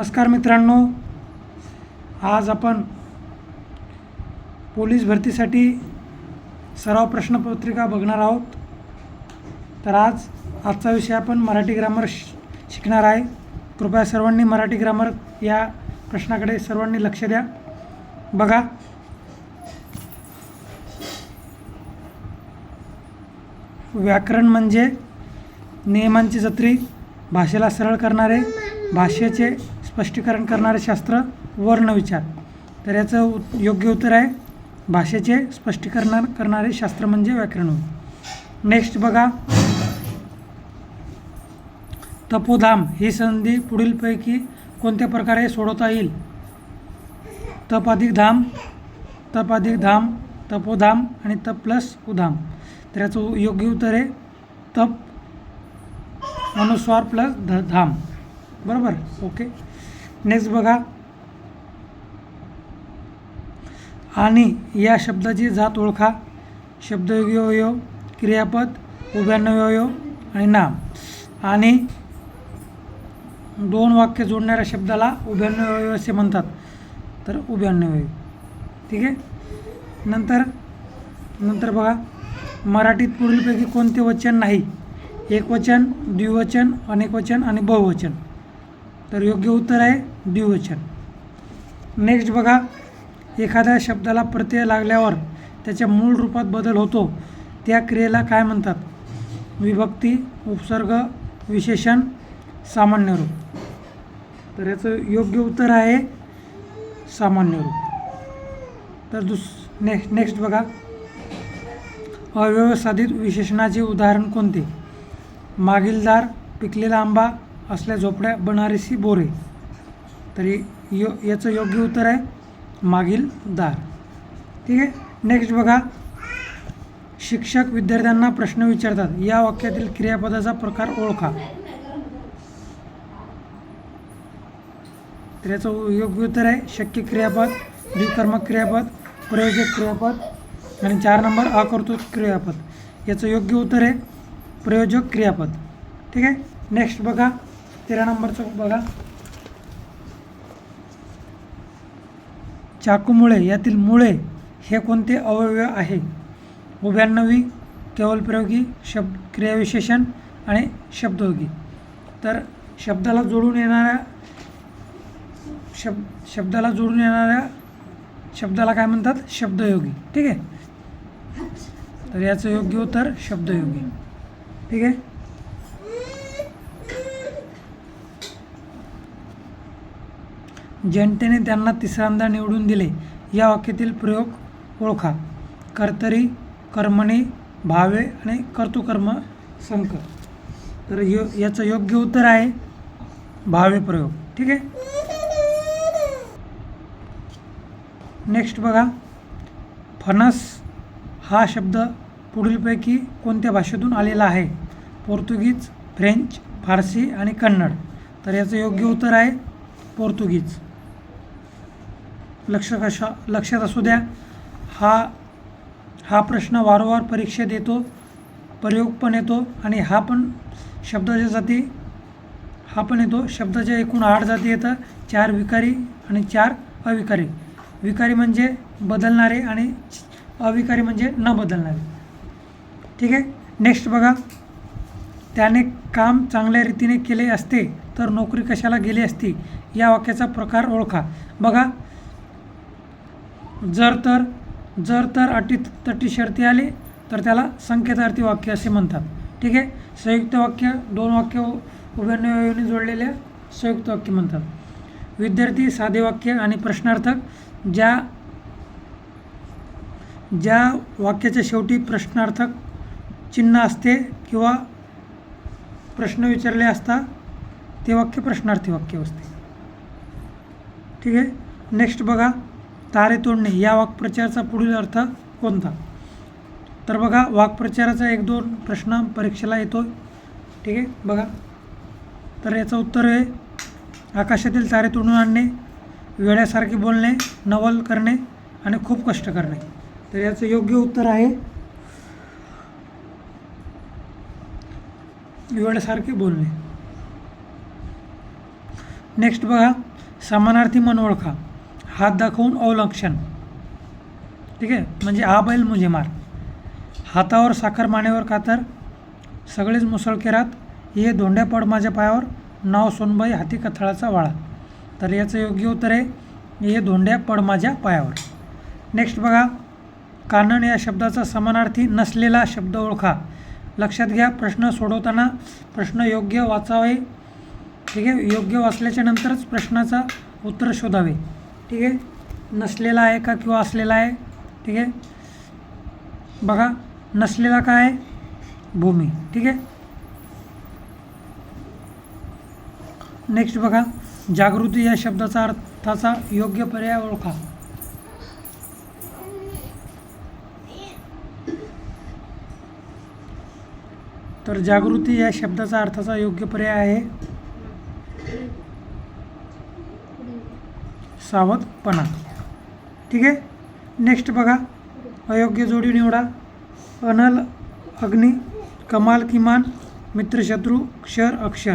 नमस्कार मित्रांनो. आज आपण पोलीस भरतीसाठी सराव प्रश्नपत्रिका बघणार आहोत. तर आज आजचा विषय आपण मराठी ग्रामर श शिकणार आहे. कृपया सर्वांनी मराठी ग्रामर या प्रश्नाकडे सर्वांनी लक्ष द्या. बघा. व्याकरण म्हणजे नियमांची जत्री. भाषेला सरळ करणारे भाषेचे स्पष्टीकरण करणारे शास्त्र वर्णविचार तर याचं उ- योग्य उत्तर आहे भाषेचे स्पष्टीकरण करणारे शास्त्र म्हणजे व्याकरण होय. नेक्स्ट बघा. तपोधाम ही संधी पुढीलपैकी कोणत्या प्रकारे सोडवता येईल? तप अधिक धाम तप अधिक धाम तपोधाम आणि तप प्लस उधाम. तर याचं योग्य उत्तर आहे तप अनुस्वार प्लस ध धाम. बरोबर? ओके. नेक्स्ट बघा. आणि या शब्दाची जात ओळखा. शब्दयोगी अवयव क्रियापद उभ्यान्वय अवयव आणि नाम. आणि दोन वाक्य जोडणाऱ्या शब्दाला उभ्यान्वय अवयव असे म्हणतात. तर उभ्यान्वय ठीक आहे? नंतर नंतर बघा. मराठीत पुढीलपैकी कोणते वचन नाही? एकवचन द्विवचन अनेकवचन आणि बहुवचन. तर योग्य उत्तर आहे द्विवचन. नेक्स्ट बघा एखाद्या शब्दाला प्रत्यय लागल्यावर त्याच्या मूळ रूपात बदल होतो. त्या क्रियेला काय म्हणतात? विभक्ती उपसर्ग विशेषण सामान्य रूप. तर याचं योग्य उत्तर आहे सामान्य रूप. तर दुस नेक्स्ट नेक्स्ट बघा. अव्यवस्थित विशेषणाचे उदाहरण कोणते? मागीलदार पिकलेला आंबा असल्या झोपड्या बनारसी बोरे. तरी यो याचं योग्य उत्तर आहे मागील दार. ठीक आहे? नेक्स्ट बघा. शिक्षक विद्यार्थ्यांना प्रश्न विचारतात. या वाक्यातील क्रियापदाचा प्रकार ओळखा. तर याचं योग्य उत्तर आहे शक्य क्रियापद द्विकर्मक क्रियापद प्रयोजक क्रियापद आणि चार नंबर अकर्तृक क्रियापद. याचं योग्य उत्तर आहे प्रयोजक क्रियापद. ठीक आहे? नेक्स्ट बघा. तेरा नंबरचं बघा. चाकूमुळे यातील मुळे हे कोणते अवयव आहे? उभ्यान्नवी केवलप्रयोगी शब्द क्रियाविशेषण आणि शब्दयोगी तर शब्दाला जोडून येणाऱ्या शब्द शब्दाला जोडून येणाऱ्या शब्दाला काय म्हणतात? शब्दयोगी. ठीक आहे? तर याचं योग्य उत्तर शब्दयोगी. ठीक आहे? जनतेने त्यांना तिसऱ्यांदा निवडून दिले. या वाक्यातील प्रयोग ओळखा. कर्तरी कर्मणी भावे आणि कर्तुकर्म संक. तर यो याचं योग्य उत्तर आहे भावे प्रयोग. ठीक आहे? नेक्स्ट बघा. फणस हा शब्द पुढीलपैकी कोणत्या भाषेतून आलेला आहे? पोर्तुगीज फ्रेंच फारसी आणि कन्नड. तर याचं योग्य उत्तर आहे पोर्तुगीज. लक्ष कशा लक्षात असू द्या. हा हा प्रश्न वारंवार परीक्षेत येतो प्रयोग पण येतो आणि हा पण शब्दाच्या जाती हा पण येतो. शब्दाच्या एकूण आठ जाती येतात. चार विकारी आणि चार अविकारी. विकारी म्हणजे बदलणारे आणि अविकारी म्हणजे न बदलणारे. ठीक आहे? नेक्स्ट बघा. त्याने काम चांगल्या रीतीने केले असते तर नोकरी कशाला गेली असती? या वाक्याचा प्रकार ओळखा. बघा जर तर जर तर अटी तटी शर्ती आली तर त्याला संकेतार्थी वाक्य असे म्हणतात. ठीक आहे? संयुक्त वाक्य दोन वाक्य उभ्यान्वयाने जोडलेल्या संयुक्त वाक्य म्हणतात. विद्यार्थी साधे वाक्य आणि प्रश्नार्थक ज्या ज्या वाक्याच्या शेवटी प्रश्नार्थक चिन्ह असते किंवा प्रश्न विचारले असता ते वाक्य प्रश्नार्थी वाक्य असते. ठीक आहे? नेक्स्ट बघा. तारे तोडणे या वाक्प्रचाराचा पुढील अर्थ कोणता? तर बघा वाक्प्रचाराचा एक दोन प्रश्न परीक्षेला येतो ठीक आहे बघा. तर याचं उत्तर आहे आकाशातील तारे तोडून आणणे वेड्यासारखे बोलणे नवल करणे आणि खूप कष्ट करणे. तर याचं योग्य उत्तर आहे वेळेसारखे बोलणे. नेक्स्ट बघा समानार्थी मन ओळखा. हात दाखवून अवलक्षण. ठीक आहे? म्हणजे हा बैल मुझे मार. हातावर साखर मानेवर कातर सगळेच मुसळकेरात ये धोंड्या पड माझ्या पायावर नाव सोनबाई हाती कथळाचा वाळा. तर याचं योग्य उत्तर आहे ये धोंड्या पड माझ्या पायावर. नेक्स्ट बघा कानन या शब्दाचा समानार्थी नसलेला शब्द ओळखा. लक्षात घ्या प्रश्न सोडवताना प्रश्न योग्य वाचावे. ठीक आहे? योग्य वाचल्याच्या नंतरच प्रश्नाचा उत्तर शोधावे. ठीक आहे? नसलेला आहे का किंवा असलेला आहे? ठीक आहे? बघा नसलेला काय आहे? भूमी. ठीक आहे? नेक्स्ट बघा जागृती या शब्दाचा अर्थाचा योग्य पर्याय ओळखा. तर जागृती या शब्दाचा अर्थाचा योग्य पर्याय आहे. सावधपणा. ठीक आहे? नेक्स्ट बघा. अयोग्य जोडी निवडा. अनल अग्नी कमाल किमान मित्रशत्रू क्षर अक्षर.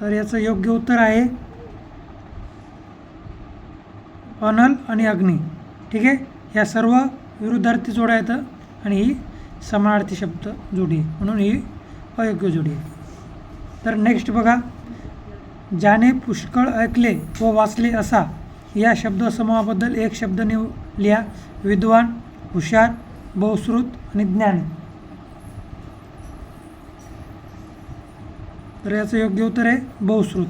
तर याचं योग्य उत्तर आहे. अनल आणि अग्नी. ठीक आहे? या सर्व विरुद्धार्थी जोड्या येतं आणि ही समानार्थी शब्द जोडी आहे. म्हणून ही अयोग्य जोडी आहे. तर नेक्स्ट बघा. ज्याने पुष्कळ ऐकले व वाचले असा. या शब्दसमूहाबद्दल एक शब्द निव लिहा. विद्वान हुशार बहुश्रुत आणि ज्ञानी. तर याचं योग्य उत्तर आहे बहुश्रुत.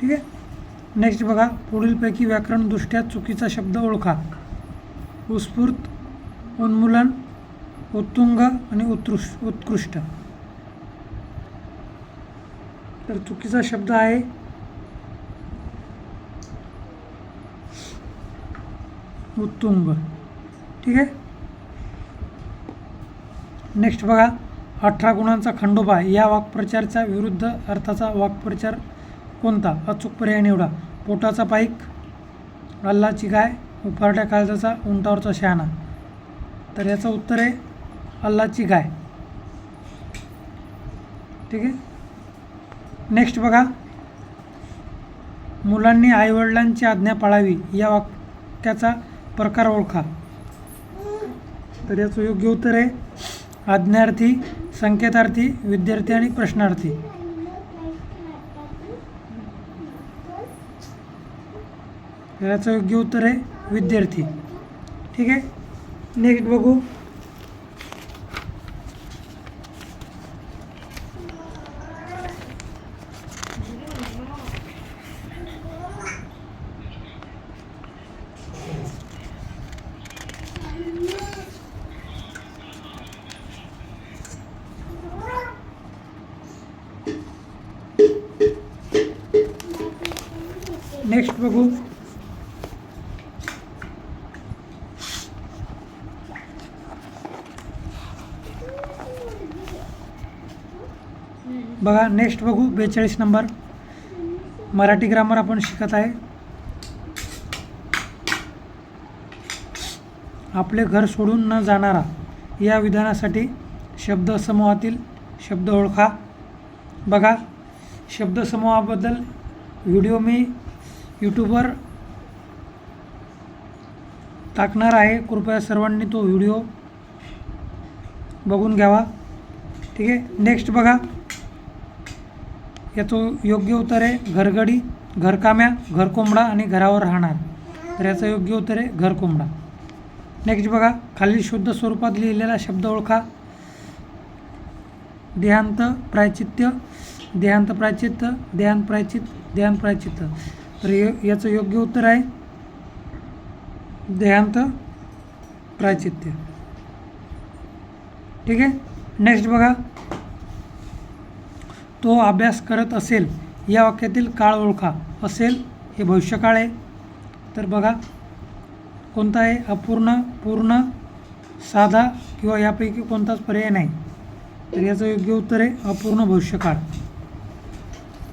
ठीक आहे? नेक्स्ट बघा. पुढीलपैकी व्याकरणदृष्ट्या चुकीचा शब्द ओळखा. उत्स्फूर्त उन्मूलन उत्तुंग आणि उत्कृष उत्कृष्ट. तर चुकीचा शब्द आहे उत्तुंग. ठीक आहे? नेक्स्ट बघा. अठरा गुणांचा खंडोबा. या वाक्प्रचारचा विरुद्ध अर्थाचा वाक्प्रचार कोणता? अचूक पर्याय निवडा. पोटाचा पाईक अल्लाची गाय उपारट्या काळजाचा उंटावरचा शहाणा. तर याचं उत्तर आहे अल्लाची गाय. ठीक आहे? नेक्स्ट बघा. मुलांनी आईवडिलांची आज्ञा पाळावी. या वाक्याचा प्रकार ओळखा. तर याचं योग्य उत्तर आहे आज्ञार्थी संकेतार्थी विद्यार्थी आणि प्रश्नार्थी. याचं योग्य उत्तर आहे विद्यार्थी. ठीक आहे? नेक्स्ट बघू. बघू. बघा नेक्स्ट बघू बेचाळीस नंबर मराठी ग्रामर आपण शिकत आहे. आपले घर सोडून न जाणारा या विधानासाठी शब्दसमूहातील शब्द ओळखा. बघा शब्दसमूहाबद्दल व्हिडिओ मी यूट्यूबवर टाकणार आहे. कृपया सर्वांनी तो व्हिडिओ बघून घ्यावा. ठीक आहे? नेक्स्ट बघा. याचं योग्य उत्तर आहे घरगडी घरकाम्या घरकोंबडा आणि घरावर राहणार. तर याचं योग्य उत्तर आहे घरकोंबडा. नेक्स्ट बघा. खालील शुद्ध स्वरूपात लिहिलेला शब्द ओळखा. देहांत प्रायचित्य देहांत प्रायचित्त देहांत प्रायचित देहांत प्रायचित्त तर याचं योग्य उत्तर आहे. देहांत प्राचित्य ठीक आहे? नेक्स्ट बघा. तो अभ्यास करत असेल या वाक्यातील काळ ओळखा. असेल हे भविष्यकाळ आहे. तर बघा कोणता आहे? अपूर्ण पूर्ण साधा किंवा यापैकी कोणताच पर्याय नाही. तर याचं योग्य उत्तर आहे अपूर्ण भविष्यकाळ.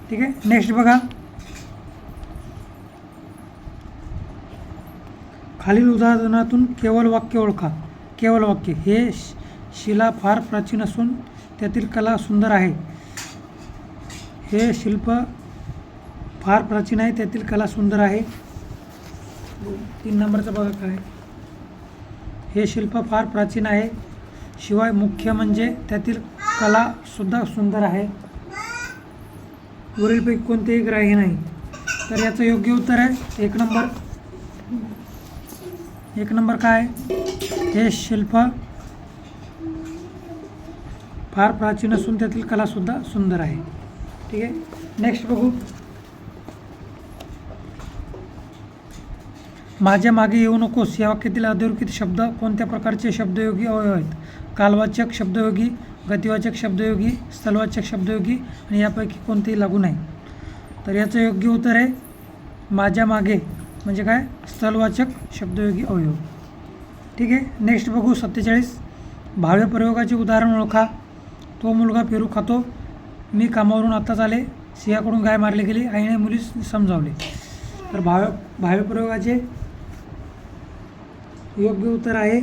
ठीक आहे? नेक्स्ट बघा. खालील उदाहरणातून केवळ वाक्य ओळखा. केवळ वाक्य. हे शिला फार प्राचीन असून त्यातील कला सुंदर आहे. हे शिल्प फार प्राचीन आहे त्यातील कला सुंदर आहे. तीन नंबरचं बघा काय. हे शिल्प फार प्राचीन आहे. शिवाय मुख्य म्हणजे त्यातील कलासुद्धा सुंदर आहे. वरीलपैकी कोणतेही ग्राह्य नाही. तर याचं योग्य उत्तर आहे. एक नंबर. एक नंबर काय? हे शिल्प फार प्राचीन असून त्यातील कलासुद्धा सुंदर आहे. ठीक आहे? नेक्स्ट बघू. माझ्या मागे येऊ नकोस. या वाक्यातील अधोरेखित शब्द कोणत्या प्रकारचे शब्दयोगी अवयव आहेत? कालवाचक शब्दयोगी गतिवाचक शब्दयोगी स्थलवाचक शब्दयोगी आणि यापैकी कोणतेही लागू नाही. तर याचं योग्य उत्तर आहे माझ्या मागे म्हणजे काय? स्थलवाचक शब्दयोगी अवयव. ठीक आहे? नेक्स्ट बघू सत्तेचाळीस. भाव्य प्रयोगाचे उदाहरण ओळखा. तो मुलगा पेरू खातो. मी कामावरून आत्ताच आले. सिंहाकडून गाय मारली गेली. आईने मुलीस समजावले. तर भाव्य भाव्य प्रयोगाचे योग्य उत्तर आहे.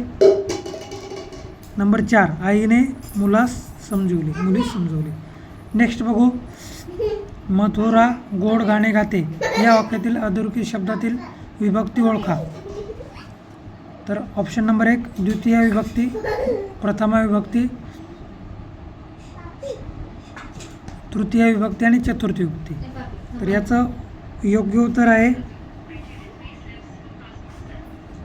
नंबर चार. आईने मुलास समजवले. मुलीस समजवले. नेक्स्ट बघू. मथुरा गोड गाणे गाते. या वाक्यातील अधोरेखित शब्दातील विभक्ती ओळखा. तर ऑप्शन नंबर एक द्वितीय विभक्ती प्रथमा विभक्ती तृतीय विभक्ती आणि चतुर्थी विभक्ती. तर याचं योग्य उत्तर आहे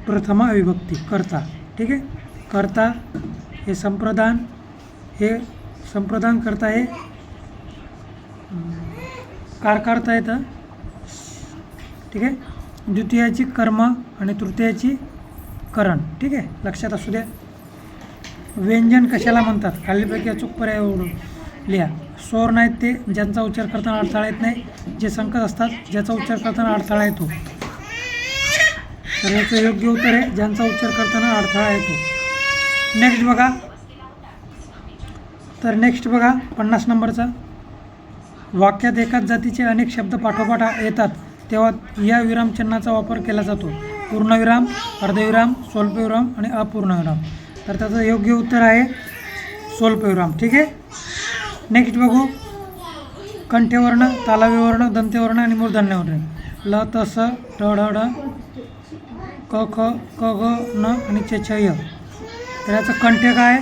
प्रथमा विभक्ती कर्ता. ठीक आहे? कर्ता हे संप्रदान हे संप्रदान करता हे कार करता येतं. ठीक आहे? द्वितीयाची कर्म आणि तृतीयाची करण. ठीक आहे? लक्षात असू द्या. व्यंजन कशाला म्हणतात? खालीलपैकी अचूक पर्याय ओढून लिहा. स्वर नाहीत ते ज्यांचा उच्चार करताना अडथळा येत नाही जे संकट असतात ज्याचा उच्चार करताना अडथळा येतो. तर याचं योग्य उत्तर आहे ज्यांचा उच्चार करताना अडथळा येतो. नेक्स्ट बघा. तर नेक्स्ट बघा पन्नास नंबरचा. वाक्यात एकाच जातीचे अनेक शब्द पाठोपाठ येतात तेव्हा या विरामचिन्हाचा वापर केला जातो. पूर्णविराम अर्धविराम स्वल्पविराम आणि अपूर्णविराम. तर त्याचं योग्य उत्तर आहे स्वल्पविराम. ठीक आहे? नेक्स्ट बघू. कंठ्यवर्ण तालावीवर्ण दंत्यवर्ण आणि मूर्धन्यवर्ण. ल तस ढ ढ क ख क ग न आणि च छ य. तर याचं कंठ्य काय?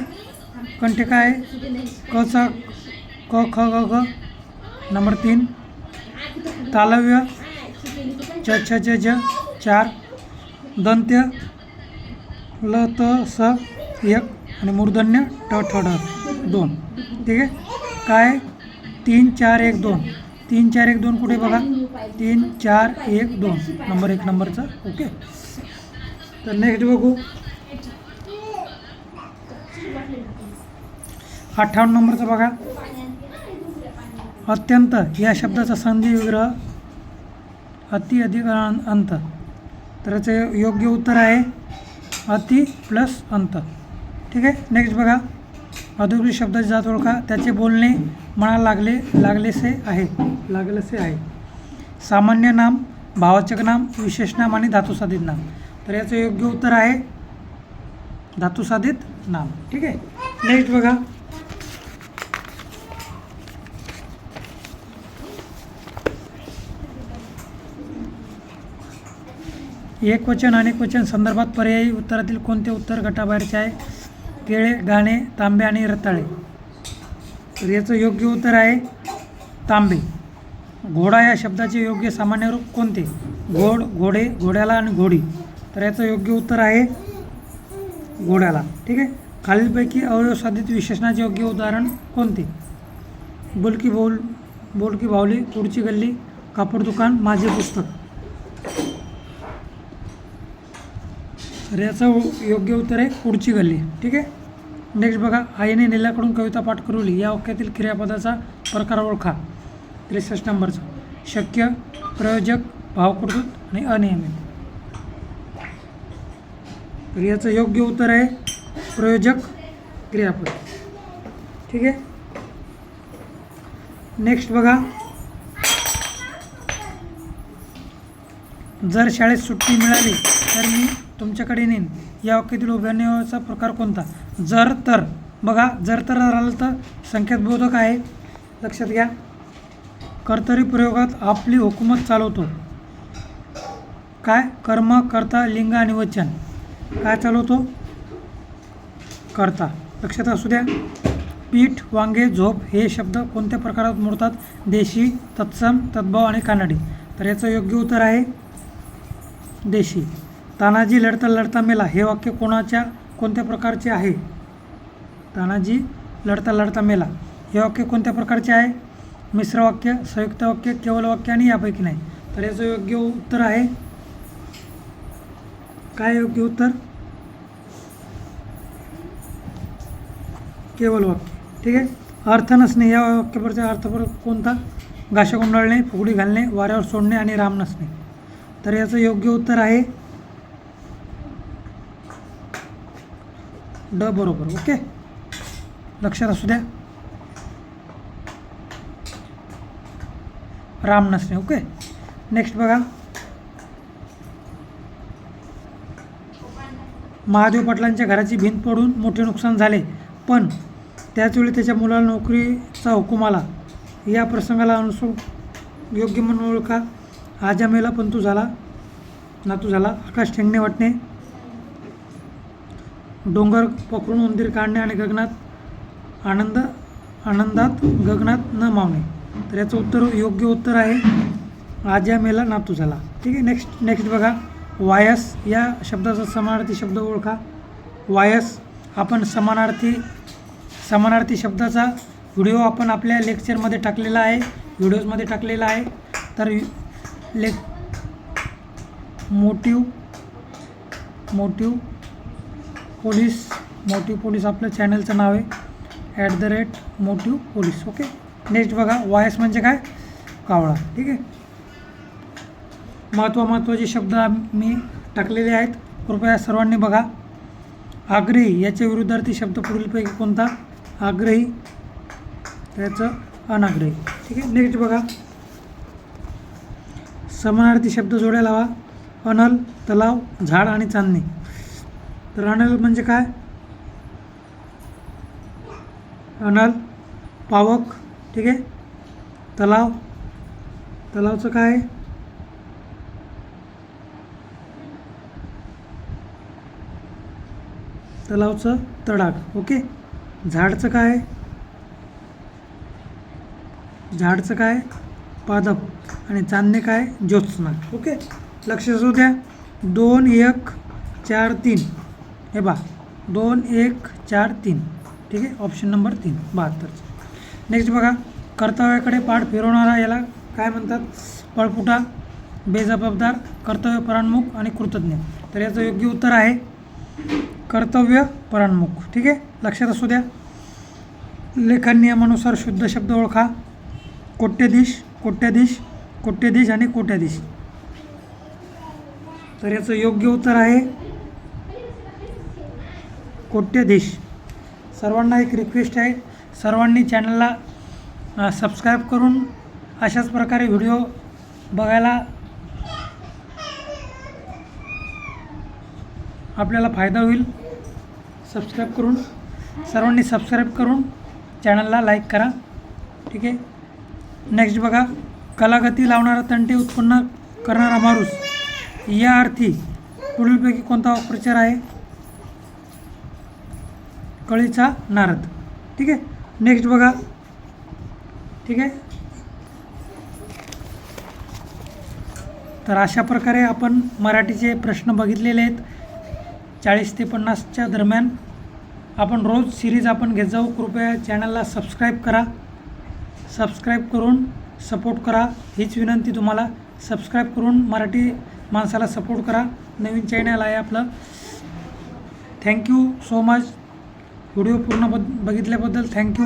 कंठ्य काय? क क ख ग घ नंबर तीन तालव्य च छ ज ज चार दंत्य ल त स एक आणि मूर्धन्य ट ठ ड दोन ठीक आहे काय तीन चार एक दोन तीन चार एक दोन कुठे बघा तीन चार एक दोन नंबर एक नंबरचा ओके तर नेक्स्ट बघू अठ्ठावन्न नंबरचा बघा अत्यंत या शब्दाचा संधी विग्रह अति अधिक अंत. तर याचं योग्य उत्तर आहे अति प्लस अंत. ठीक आहे? नेक्स्ट बघा. अधोगृत शब्दाची जात ओळखा. त्याचे बोलणे म्हणा लागले लागलेसे आहे. लागलेसे आहे. सामान्य नाम भावाचक नाम विशेष नाम आणि धातुसाधित नाम. तर याचं योग्य उत्तर आहे धातुसाधित नाम. ठीक आहे? नेक्स्ट बघा. एकवचन अनेक वचन संदर्भात पर्यायी उत्तरातील कोणते उत्तर गटाबाहेरचे आहे? केळे गाणे तांबे आणि रताळे. तर याचं योग्य उत्तर आहे तांबे. घोडा या शब्दाचे योग्य सामान्य रूप कोणते? घोड घोडे घोड्याला आणि घोडी. तर याचं योग्य उत्तर आहे घोड्याला. ठीक आहे? खालीलपैकी अवयवसाधित विशेषणाचे योग्य उदाहरण कोणते? बोलकी बोल बोलकी बावली पुढची गल्ली कापड दुकान माझे पुस्तक. तर याचं योग्य उत्तर आहे पुढची गल्ली. ठीक आहे? नेक्स्ट बघा आईने नीलाकडून कविता पाठ करवली या वाक्यातील क्रियापदाचा प्रकार ओळखा. त्रेसष्ट नंबरचा. शक्य प्रयोजक भावकृत आणि अनियमित. तर याचं योग्य उत्तर आहे प्रयोजक क्रियापद. ठीक आहे? नेक्स्ट बघा. जर शाळेत सुट्टी मिळाली तर मी तुमच्याकडे नेईन. या वाक्यातील उभ्यान्वयाचा प्रकार कोणता? जर तर. बघा जर तर राहिलं तर संख्यात बोधक आहे. लक्षात घ्या. कर्तरी प्रयोगात आपली हुकूमत चालवतो. काय? कर्म कर्ता लिंग आणि वचन. काय चालवतो? करता. लक्षात असू द्या. पीठ वांगे झोप हे शब्द कोणत्या प्रकारात मोडतात? देशी तत्सम तद्भाव आणि कानडी. तर याचं योग्य उत्तर आहे देशी. तानाजी लढता लढता मेला. हे वाक्य कोणाच्या कोणत्या प्रकारचे आहे? तानाजी लढता लढता मेला. हे वाक्य कोणत्या प्रकारचे आहे? मिश्र वाक्य संयुक्त वाक्य केवळ वाक्य आणि यापैकी नाही. तर याचं योग्य उत्तर आहे. काय योग्य उत्तर? केवळ वाक्य. ठीक आहे? अर्थ नसणे. या वाक्यपरचा अर्थपर कोणता? गाशा गुंडाळणे फुगडी घालणे वाऱ्यावर सोडणे आणि राम नसणे. तर याचं योग्य उत्तर आहे. ड बरोबर ओके? लक्षात असू द्या. राम नसणे ओके? नेक्स्ट बघा. महादेव पाटलांच्या घराची भिंत पडून मोठे नुकसान झाले. पण त्याचवेळी त्याच्या मुलाला नोकरीचा हुकूम आला. या प्रसंगाला अनुसू योग्य म्हणून ओळखा. आजामेला पंतू झाला नातू झाला. आकाश ठेंगणे वाटणे. डोंगर पकडून उंदीर काढणे आणि गगनात आनंद आनंदात गगनात न मावणे. तर याचं उत्तर योग्य उत्तर आहे. आज्या मेला नातू झाला. ठीक आहे नेक्स्ट नेक्स्ट बघा. वायस या शब्दाचा समानार्थी शब्द ओळखा. वायस आपण समानार्थी समानार्थी शब्दाचा व्हिडिओ आपण आपल्या लेक्चरमध्ये टाकलेला आहे व्हिडिओजमध्ये टाकलेला आहे. तर लेक motive motive police motive police आपलं चॅनलचं नाव आहे. At the rate motive police okay next बघा वायस म्हणजे काय? कावळा ठीक आहे? महत्त्व महत्त्वाचे शब्द मी टाकलेले आहेत. कृपया सर्वांनी बघा. आग्रही याच्या विरुद्धार्थी शब्द पुढीलपैकी कोणता? आग्रही त्याचं अनाग्रही ठीक आहे? नेक्स्ट बघा. समानार्थी शब्द जोड्या लावा. अनल तलाव झाड आणि चांदणी. तर अनल म्हणजे काय? अनल पावक ठीक आहे? तलाव. तलावचं काय? तलावचं तडाग ओके? झाडचं काय? झाडचं काय? पादप. आणि चांदणे काय? ज्योत्स्ना ओके? लक्ष असू द्या. दोन एक चार तीन. हे बा दोन एक चार तीन. ठीक आहे? ऑप्शन नंबर तीन. बहात्तरचं नेक्स्ट बघा. कर्तव्याकडे पाठ फिरवणारा याला काय म्हणतात? पळपुटा बेजबाबदार कर्तव्यपराणमुख आणि कृतज्ञ. तर याचं योग्य उत्तर आहे कर्तव्य परान्मुख. ठीक आहे? लक्षात असू द्या. लेखन नियमानुसार शुद्ध शब्द ओळखा. कोट्यधीश कोट्याधीश कोट्यधीश आणि कोट्याधीश. तर याचं योग्य उत्तर आहे कोट्यधीश सर्वांना एक रिक्वेस्ट आहे. सर्वांनी चॅनलला सबस्क्राईब करून अशाच प्रकारे व्हिडिओ बघायला आपल्याला फायदा होईल. सबस्क्राईब करून सर्वांनी सबस्क्राईब करून चॅनलला लाईक करा. ठीक आहे? नेक्स्ट बघा. कलागती लावणारा तंटे उत्पन्न करणारा माणूस. या अर्थी पुढीलपैकी कोणता प्रचार आहे? कळीचा नारद. ठीक आहे? नेक्स्ट बघा. ठीक आहे? तर अशा प्रकारे आपण मराठीचे प्रश्न बघितलेले आहेत. चाळीस ते पन्नासच्या दरम्यान आपण रोज सिरीज आपण घेत जाऊ. कृपया चॅनलला सबस्क्राईब करा. सबस्क्राईब करून सपोर्ट करा. हीच विनंती तुम्हाला. सबस्क्राईब करून मराठी माणसाला सपोर्ट करा. नवीन चॅनल आहे आपलं. थँक्यू सो मच व्हिडिओ पूर्ण बद बघितल्याबद्दल थँक्यू.